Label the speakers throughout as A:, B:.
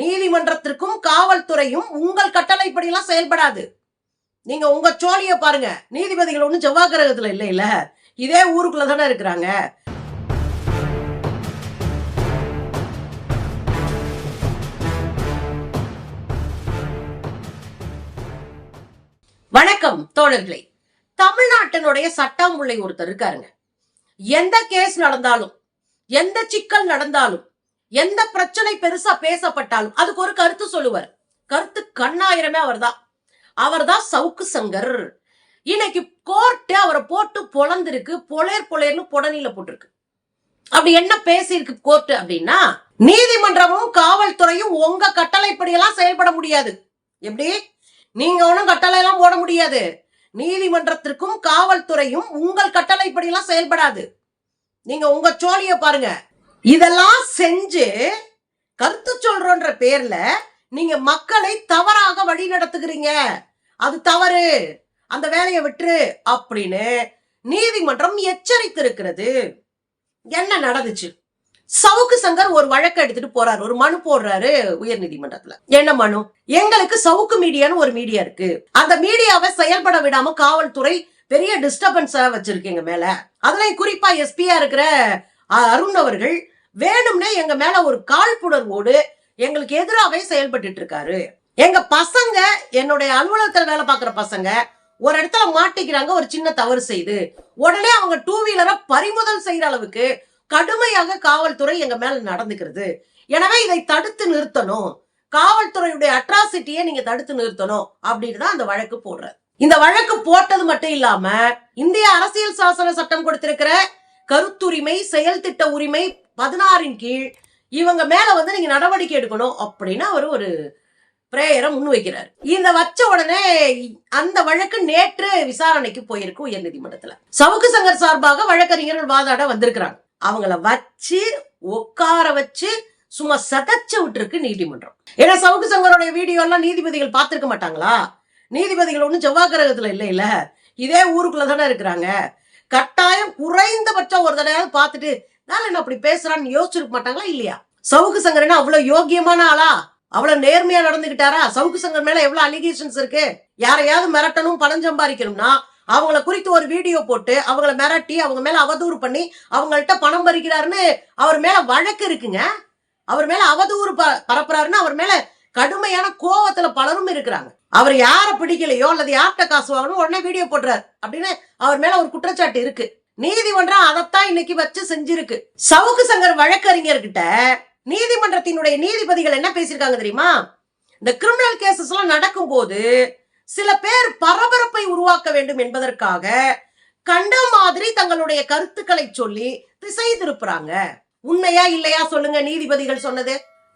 A: நீதிமன்றத்திற்கும் காவல்துறையும் உங்கள் கட்டளைப்படி எல்லாம் செயல்படாது நீங்க உங்க சோழிய பாருங்க நீதிபதிகள் ஒன்றும் செவ்வாய் கிரகத்துல இல்ல இல்ல இதே ஊருக்குள்ள தானே இருக்கிறாங்க வணக்கம் தோழர்களே தமிழ்நாட்டினுடைய சட்டம் உள்ள ஒருத்தர் இருக்காருங்க எந்த கேஸ் நடந்தாலும் எந்த சிக்கல் நடந்தாலும் எந்த பிரச்சனை பெருசா பேசப்பட்டாலும் அதுக்கு ஒரு கருத்து சொல்லுவார் கருத்து கண்ணாயிரமே அவர் தான் அவர் தான் சவுக்கு சங்கர் இன்னைக்கு கோர்ட்டு அவரை போட்டு பொழந்திருக்கு பொலேர் பொலேர்னு புடனில போட்டிருக்கு அப்படி என்ன பேசியிருக்கு கோர்ட்டு அப்படின்னா நீதிமன்றமும் காவல்துறையும் உங்க கட்டளைப்படி எல்லாம் செயல்பட முடியாது எப்படி நீங்க ஒன்றும் கட்டளை எல்லாம் போட முடியாது நீதிமன்றத்திற்கும் காவல்துறையும் உங்கள் கட்டளைப்படி எல்லாம் செயல்படாது நீங்க உங்க சோழிய பாருங்க இதெல்லாம் செஞ்சு கருத்து சொல்றோன்ற பேர்ல நீங்க மக்களை தவறாக வழி நடத்துகிறீங்க அது தவறு அந்த வேலையை விட்டுரு அப்படின்னு நீதிமன்றம் எச்சரித்திருக்கிறது என்ன நடந்துச்சு சவுக்கு சங்கர் ஒரு வழக்கு எடுத்துட்டு போறாரு ஒரு மனு போடுறாரு உயர் நீதிமன்றத்துல என்ன மனு எங்களுக்கு சவுக்கு மீடியான்னு ஒரு மீடியா இருக்கு அந்த மீடியாவை செயல்பட விடாம காவல்துறை பெரிய டிஸ்டர்பன்ஸா வச்சிருக்கீங்க மேல அதுல குறிப்பா எஸ்பியா இருக்கிற அருண் அவர்கள் வேணும்னே எங்க மேல ஒரு காழ்ப்புணர்வோடு எங்களுக்கு எதிராகவே செயல்பட்டு இருக்காரு எங்க பசங்க என்னுடைய அலுவலகத்துல வேலை பார்க்குற பசங்க ஒரு இடத்துல மாட்டிக்கிறாங்க ஒரு சின்ன தவறு செய்து உடனே அவங்க டூ வீலரை பறிமுதல் செய்யற அளவுக்கு கடுமையாக காவல்துறை எங்க மேல நடந்துக்கிறது எனவே இதை தடுத்து நிறுத்தணும் காவல்துறையுடைய அட்ராசிட்டியை நீங்க தடுத்து நிறுத்தணும் அப்படின்னு தான் அந்த வழக்கு போடுறது இந்த வழக்கு போட்டது மட்டும் இல்லாம இந்திய அரசியல் சாசன சட்டம் கொடுத்திருக்கிற கருத்துரிமை செயல் திட்ட உரிமை பதினாறின் கீழ் இவங்க மேல வந்து நீங்க நடவடிக்கை எடுக்கணும் அப்படின்னு அவர் ஒரு பிரேயரை முன்வைக்கிறார் இந்த வச்ச உடனே அந்த வழக்கு நேற்று விசாரணைக்கு போயிருக்கு உயர் நீதிமன்றத்துல சவுக்கு சங்கர் சார்பாக வழக்கறிஞர்கள் வாதாட வந்திருக்கிறாங்க அவங்கள வச்சு உட்கார வச்சு சும்மா சதச்சு விட்டுருக்கு நீதிமன்றம் ஏன்னா சவுக்கு சங்கரோட வீடியோ எல்லாம் நீதிபதிகள் பார்த்துருக்க மாட்டாங்களா நீதிபதிகள் ஒன்றும் செவ்வாய் கிரகத்துல இல்லை இல்ல இதே ஊருக்குள்ள தானே இருக்கிறாங்க கட்டாயம் குறைந்தபட்சம் ஒரு தடவையாவது பார்த்துட்டு அதனால என்ன அப்படி பேசுறான்னு யோசிச்சிருக்க மாட்டாங்களா இல்லையா சவுக்கு சங்கர் என்ன அவ்வளவு யோகியமான ஆளா அவ்வளவு நேர்மையா நடந்துகிட்டாரா சவுக்கு சங்கர் மேல எவ்வளவு அலிகேஷன்ஸ் இருக்கு யாரையாவது மிரட்டணும் பணம் சம்பாதிக்கணும்னா அவங்கள குறித்து ஒரு வீடியோ போட்டு அவங்கள மிரட்டி அவங்க மேல அவதூறு பண்ணி அவங்கள்ட்ட பணம் பறிக்கிறாருன்னு அவர் மேல வழக்கு இருக்குங்க அவர் மேல அவதூறு பரப்புறாருன்னு அவர் மேல கடுமையான கோவத்துல பலரும் இருக்கிறாங்க அவர் யார பிடிக்கலையோ அல்லது யார்கிட்ட காசு வாங்கணும் உடனே வீடியோ போடுறாரு அப்படின்னு அவர் மேல ஒரு குற்றச்சாட்டு இருக்கு நீதிமன்றம் அதைத்தான் இன்னைக்கு வச்சு செஞ்சிருக்கு சவுக்கு சங்கர் வழக்கறிஞர்கிட்ட நீதிமன்றத்தினுடைய நீதிபதிகள் என்ன பேசியிருக்காங்க தெரியுமா இந்த கிரிமினல் கேசஸ் எல்லாம் நடக்கும் போது சில பேர் பரபரப்பை உருவாக்க வேண்டும் என்பதற்காக கண்ட மாதிரி தங்களுடைய கருத்துக்களை சொல்லி திசை திருப்புறாங்க உண்மையா இல்லையா சொல்லுங்க நீதிபதிகள் சொன்னது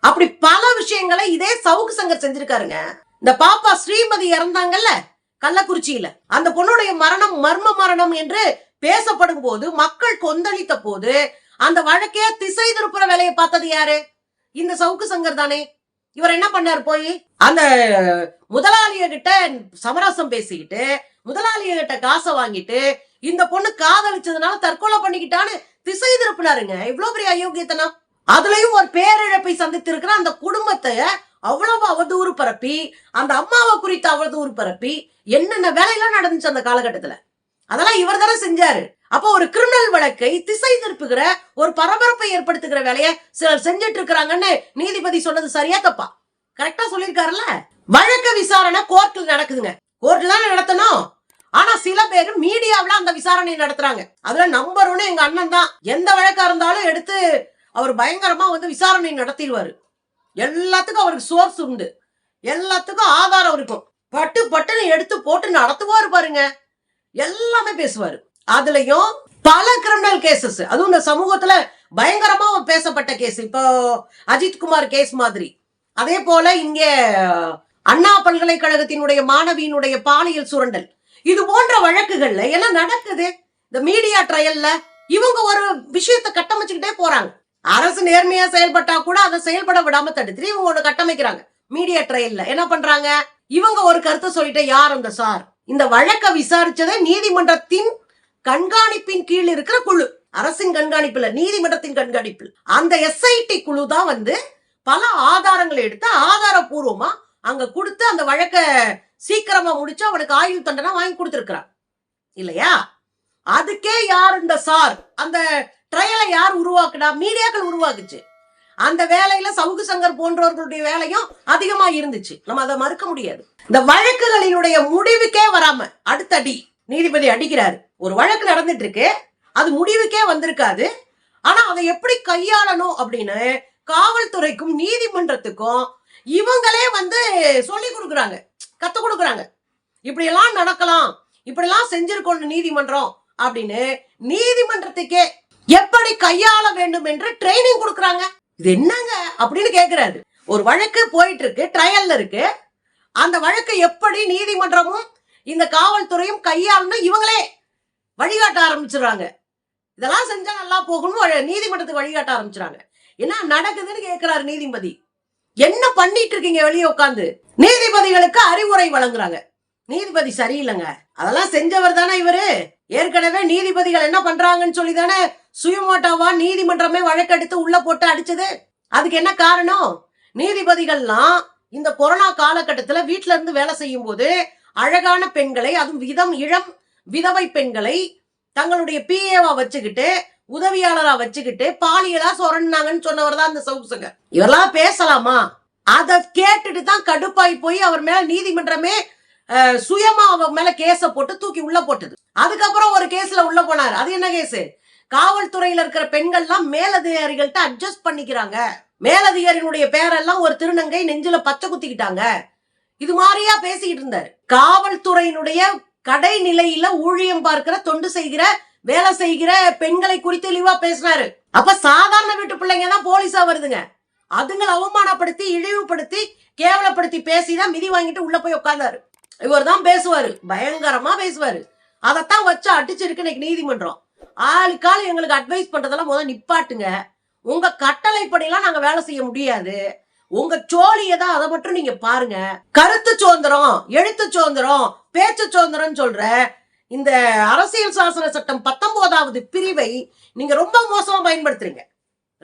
A: அப்படி பல விஷயங்களை இதே சவுக்கு சங்கர் செஞ்சிருக்காருங்க இந்த பாப்பா ஸ்ரீமதி இறந்தாங்கல்ல கள்ளக்குறிச்சியில அந்த பொண்ணுடைய மரணம் மர்ம மரணம் என்று பேசப்படும் போது மக்கள் கொந்தளித்த போது அந்த வழக்கே திசை திருப்புற வேலையை பார்த்தது யாரு இந்த சவுக்கு சங்கர் தானே இவர் என்ன பண்ணார் போய் அந்த முதலாளிய கிட்ட சமரசம் பேசிக்கிட்டு முதலாளிய கிட்ட காசை வாங்கிட்டு இந்த பொண்ணு காதலிச்சதுனால தற்கொலை பண்ணிக்கிட்டான்னு திசை திருப்பினாருங்க இவ்வளவு பெரிய அயோக்கியத்தனா அதுலயும் ஒரு பேரிழப்பை சந்தித்திருக்கிற அந்த குடும்பத்தை அவ்வளவு அவதூறு பரப்பி அந்த அம்மாவை குறித்து அவதூறு பரப்பி என்னென்ன வேலையெல்லாம் நடந்துச்சு அந்த காலகட்டத்துல அதெல்லாம் இவர் தானே செஞ்சாரு அப்போ ஒரு கிரிமினல் வழக்கை திசை திருப்புகிற ஒரு பரபரப்பை ஏற்படுத்துகிற வேலையை சிலர் செஞ்சிட்டு இருக்கிறாங்கன்னு நீதிபதி சொன்னது சரியா தப்பா கரெக்டா சொல்லியிருக்காருல்ல வழக்க விசாரணை கோர்ட்ல நடக்குதுங்க கோர்ட்ல தானே நடத்தணும் ஆனா சில பேர் மீடியாவில அந்த விசாரணை நடத்துறாங்க அதுல நம்பர் ஒன்னு எங்க அண்ணன் தான் எந்த வழக்கா இருந்தாலும் எடுத்து அவர் பயங்கரமா வந்து விசாரணை நடத்திடுவாரு எல்லாத்துக்கும் அவருக்கு சோர்ஸ் உண்டு எல்லாத்துக்கும் ஆதாரம் இருக்கும் பட்டு பட்டுன்னு எடுத்து போட்டு நடத்துவோம் பாருங்க எல்லாமே பேசுவாரு அதுலயும் பல கிரிமினல் கேசஸ் அதுவும் இந்த சமூகத்துல பயங்கரமா பேசப்பட்ட கேஸ் இப்போ அஜித்குமார் கேஸ் மாதிரி அதே போல இங்க அண்ணா பல்கலைக்கழகத்தினுடைய மாணவியினுடைய பாலியல் சுரண்டல் இது போன்ற வழக்குகள்ல எல்லாம் நடக்குது இந்த மீடியா ட்ரையல்ல இவங்க ஒரு விஷயத்தை கட்டமைச்சுக்கிட்டே போறாங்க அரசு நேர்மையா செயல்பட்டா கூட அதை செயல்பட விடாம தடுத்துட்டு இவங்க ஒண்ணு கட்டமைக்கிறாங்க மீடியா ட்ரையல்ல என்ன பண்றாங்க இவங்க ஒரு கருத்தை சொல்லிட்டு யார் அந்த சார் இந்த வழக்கை விசாரிச்சதே நீதிமன்றத்தின் கண்காணிப்பின் கீழ் இருக்கிற குழு அரசின் கண்காணிப்புல நீதிமன்றத்தின் கண்காணிப்பு அந்த எஸ்ஐடி குழு தான் வந்து பல ஆதாரங்களை எடுத்து ஆதாரபூர்வமா அங்க கொடுத்து அந்த வழக்க சீக்கிரமா முடிச்சு அவனுக்கு ஆயுள் தண்டனை வாங்கி கொடுத்துருக்கிறான் இல்லையா அதுக்கே யார் இந்த சார் அந்த ட்ரையலை யார் உருவாக்குனா மீடியாக்கள் உருவாக்குச்சு அந்த வேலையில சவுக்கு சங்கர் போன்றவர்களுடைய வேலையும் அதிகமா இருந்துச்சு நம்ம அதை மறுக்க முடியாது இந்த வழக்குகளினுடைய முடிவுக்கே வராம அடுத்த அடி நீதிபதி அடிக்கிறாரு ஒரு வழக்கு நடந்துட்டு இருக்கு அது முடிவுக்கே வந்திருக்காது ஆனா அதை எப்படி கையாளணும் அப்படின்னு காவல்துறைக்கும் நீதிமன்றத்துக்கும் இவங்களே வந்து சொல்லி கொடுக்குறாங்க கத்து கொடுக்குறாங்க இப்படியெல்லாம் நடக்கலாம் இப்படிலாம் செஞ்சிருக்கோம் நீதிமன்றம் அப்படின்னு நீதிமன்றத்துக்கே எப்படி கையாள வேண்டும் என்று ட்ரைனிங் கொடுக்குறாங்க இது என்னங்க அப்படின்னு கேக்குறாரு ஒரு வழக்கு போயிட்டு இருக்கு ட்ரையல்ல இருக்கு அந்த வழக்கு எப்படி நீதிமன்றமும் இந்த காவல்துறையும் கையாளணும் இவங்களே வழிகாட்ட ஆரம்பிச்சிடுறாங்க இதெல்லாம் செஞ்சா நல்லா போகணும்னு நீதிமன்றத்துக்கு வழிகாட்ட ஆரம்பிச்சிடுறாங்க என்ன நடக்குதுன்னு கேக்குறாரு நீதிபதி என்ன பண்ணிட்டு இருக்கீங்க வெளியே உட்காந்து நீதிபதிகளுக்கு அறிவுரை வழங்குறாங்க நீதிபதி சரியில்லைங்க அதெல்லாம் செஞ்சவர் தானே இவரு ஏற்கனவே நீதிபதிகள் என்ன பண்றாங்கன்னு சொல்லி தானே சுயமோட்டாவா நீதிமன்றமே வழக்கெடுத்து உள்ள போட்டு அடிச்சது அதுக்கு என்ன காரணம் நீதிபதிகள்லாம் இந்த கொரோனா காலகட்டத்தில் வீட்டில இருந்து வேலை செய்யும் போது அழகான பெண்களை அதுவும் விதம் இளம் விதவை பெண்களை தங்களுடைய பிஏவா வச்சுக்கிட்டு உதவியாளரா வச்சுக்கிட்டு பாலியலா சொரண்டாங்கன்னு சொன்னவர் தான் இந்த சவுசுங்க இவரெல்லாம் பேசலாமா அதை கேட்டுட்டு தான் கடுப்பாய் போய் அவர் மேல நீதிமன்றமே சுயமா அவர் மேல கேஸ போட்டு தூக்கி உள்ள போட்டது அதுக்கப்புறம் ஒரு கேஸ்ல உள்ள போனார் அது என்ன கேஸ் காவல்துறையில இருக்கிற பெண்கள்லாம் மேலதிகாரிகள்ட்ட அட்ஜஸ்ட் பண்ணிக்கிறாங்க மேலதிகாரிகளுடைய பேரெல்லாம் ஒரு திருநங்கை நெஞ்சில பச்சை குத்திக்கிட்டாங்க இது மாதிரியா பேசிக்கிட்டு இருந்தாரு காவல்துறையினுடைய கடை நிலையில ஊழியம் பார்க்கிற தொண்டு செய்கிற வேலை செய்கிற பெண்களை குறித்து தெளிவா பேசுறாரு அப்ப சாதாரண வீட்டு பிள்ளைங்க தான் போலீஸா வருதுங்க அதுங்களை அவமானப்படுத்தி இழிவுபடுத்தி கேவலப்படுத்தி பேசிதான் மிதி வாங்கிட்டு உள்ள போய் உட்கார்ந்தாரு இவர் தான் பேசுவாரு பயங்கரமா பேசுவாரு அதைத்தான் வச்சு அடிச்சிருக்கு இன்னைக்கு நீதிமன்றம் ஆளு காலம் எங்களுக்கு அட்வைஸ் பண்றதெல்லாம் முதல் நிப்பாட்டுங்க உங்க கட்டளைப்படியெல்லாம் நாங்க வேலை செய்ய முடியாது உங்க சோழிய தான் அதை மட்டும் நீங்க பாருங்க கருத்து சுதந்திரம் எழுத்து சுதந்திரம் பேச்சு சுதந்திரம் சொல்ற இந்த அரசியல் சாசன சட்டம் பத்தொன்பதாவது பிரிவை நீங்க ரொம்ப மோசமா பயன்படுத்துறீங்க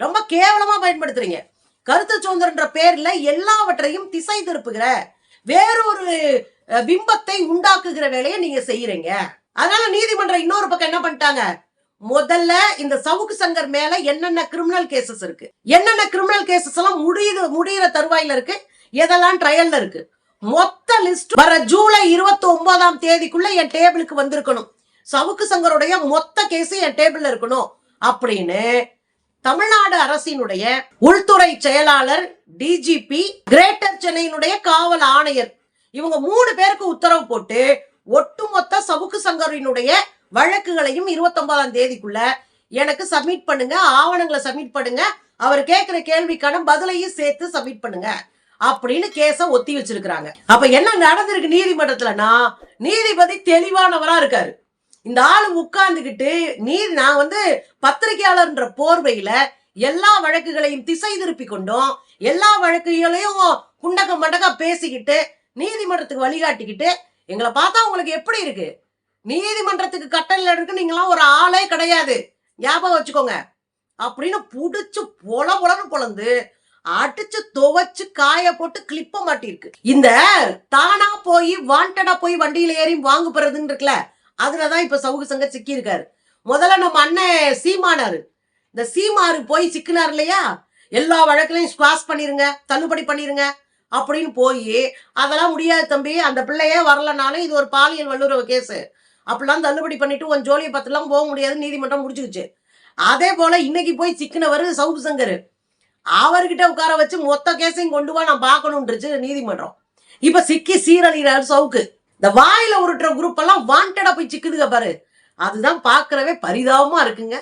A: ரொம்ப கேவலமா பயன்படுத்துறீங்க கருத்து சுதந்திரன்ற பேர்ல எல்லாவற்றையும் திசை திருப்புகிற வேறொரு பிம்பத்தை உண்டாக்குகிற வேலையை நீங்க செய்யறீங்க அதனால நீதிமன்றம் இன்னொரு பக்கம் என்ன பண்ணிட்டாங்க முதல்ல இந்த சவுக்கு சங்கர் மேல என்னென்ன கிரிமினல் கேசஸ் இருக்கு என்னென்ன கிரிமினல் கேசஸ் எல்லாம் முடியுது முடியிற தருவாயில இருக்கு எதெல்லாம் ட்ரையல்ல இருக்கு மொத்த லிஸ்ட் வர ஜூலை இருபத்தி ஒன்பதாம் தேதிக்குள்ள என் டேபிளுக்கு வந்திருக்கணும் சவுக்கு சங்கருடைய மொத்த கேஸ் என் டேபிள்ல இருக்கணும் அப்படின்னு தமிழ்நாடு அரசினுடைய உள்துறை செயலாளர் டிஜிபி கிரேட்டர் சென்னையினுடைய காவல் ஆணையர் இவங்க மூணு பேருக்கு உத்தரவு போட்டு ஒட்டுமொத்த சவுக்கு சங்கரினுடைய வழக்குகளையும் இருபத்தொன்பதாம் தேதிக்குள்ள எனக்கு சப்மிட் பண்ணுங்க ஆவணங்களை சப்மிட் பண்ணுங்க அவர் கேட்கிற கேள்விக்கான பதிலையும் சேர்த்து சப்மிட் பண்ணுங்க அப்படின்னு கேச ஒத்தி வச்சிருக்கிறாங்க அப்ப என்ன நடந்திருக்கு நீதிமன்றத்துலனா நீதிபதி தெளிவானவரா இருக்காரு இந்த ஆள் உட்கார்ந்துகிட்டு நீ நான் வந்து பத்திரிகையாளர்ன்ற போர்வையில எல்லா வழக்குகளையும் திசை திருப்பி கொண்டும் எல்லா வழக்குகளையும் குண்டக மண்டக பேசிக்கிட்டு நீதிமன்றத்துக்கு வழிகாட்டிக்கிட்டு எங்களை பார்த்தா உங்களுக்கு எப்படி இருக்கு நீதிமன்றத்துக்கு கட்டளையில் இருக்கு நீங்களாம் ஒரு ஆளே கிடையாது ஞாபகம் வச்சுக்கோங்க அப்படின்னு புடிச்சு பொல பொலன்னு குழந்து அடிச்சு துவச்சு காய போட்டு கிளிப்ப மாட்டிருக்கு இந்த தானா போய் வாண்டடா போய் வண்டியில ஏறி வாங்க போறதுன்னு இருக்குல்ல அதுலதான் இப்ப சவுகு சங்க சிக்கி இருக்காரு முதல்ல நம்ம அண்ணன் சீமானாரு இந்த சீமாரு போய் சிக்கினார் இல்லையா எல்லா வழக்கிலையும் ஸ்குவாஸ் பண்ணிருங்க தள்ளுபடி பண்ணிருங்க அப்படின்னு போய் அதெல்லாம் முடியாது தம்பி அந்த பிள்ளையே வரலனாலும் இது ஒரு பாலியல் வல்லுறவு கேஸு அப்படிலாம் தள்ளுபடி பண்ணிட்டு உன் ஜோலியை பார்த்துலாம் போக முடியாது நீதிமன்றம் முடிச்சுக்குச்சு அதே போல இன்னைக்கு போய் சிக்கினவர் சவுப் சங்கர் அவர்கிட்ட உட்கார வச்சு மொத்த கேஸையும் கொண்டு வா நான் பார்க்கணுன்றுச்சு நீதிமன்றம் இப்ப சிக்கி சீரழிகிறார் சவுக்கு இந்த வாயில உருட்டுற குரூப் எல்லாம் வாண்டடா போய் சிக்குதுங்க பாரு அதுதான் பாக்குறவே பரிதாபமா இருக்குங்க